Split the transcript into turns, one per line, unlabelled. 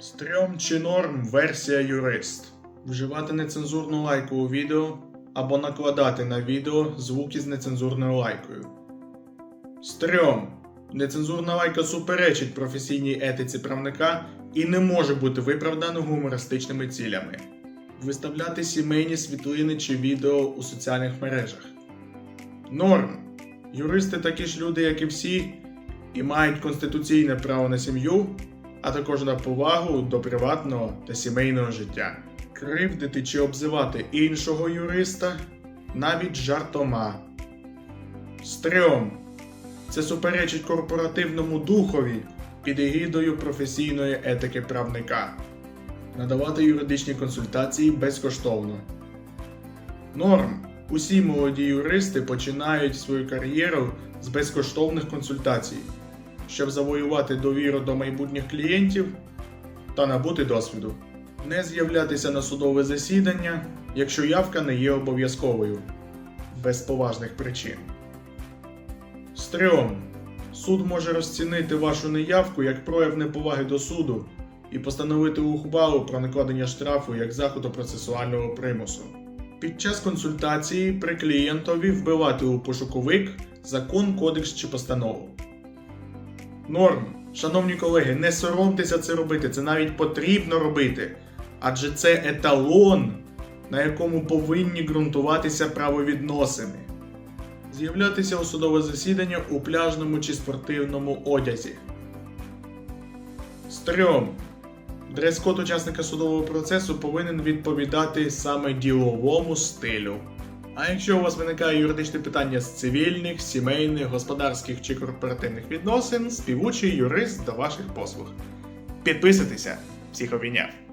Стрьом чи норм версія юрист. Вживати нецензурну лайку у відео або накладати на відео звуки з нецензурною лайкою. Стрьом. Нецензурна лайка суперечить професійній етиці правника і не може бути виправдана гумористичними цілями. Виставляти сімейні світлини чи відео у соціальних мережах. Норм. Юристи такі ж люди, як і всі, і мають конституційне право на сім'ю, а також на повагу до приватного та сімейного життя. Кривдити чи обзивати іншого юриста навіть жартома. Стрьом. Це суперечить корпоративному духові під егідою професійної етики правника. Надавати юридичні консультації безкоштовно. Норм. Усі молоді юристи починають свою кар'єру з безкоштовних консультацій, щоб завоювати довіру до майбутніх клієнтів та набути досвіду. Не з'являтися на судове засідання, якщо явка не є обов'язковою, без поважних причин. Стрьом. Суд може розцінити вашу неявку як прояв неповаги до суду і постановити ухвалу про накладення штрафу як заходу процесуального примусу. Під час консультації при клієнтові вбивати у пошуковик закон, кодекс чи постанову. Норм. Шановні колеги, не соромтеся це робити, це навіть потрібно робити. Адже це еталон, на якому повинні ґрунтуватися правовідносини. З'являтися у судове засідання у пляжному чи спортивному одязі. Стрьом. Дрес-код учасника судового процесу повинен відповідати саме діловому стилю. А якщо у вас виникає юридичне питання з цивільних, сімейних, господарських чи корпоративних відносин, співучий юрист до ваших послуг. Підписуйтеся, всіх обійняв.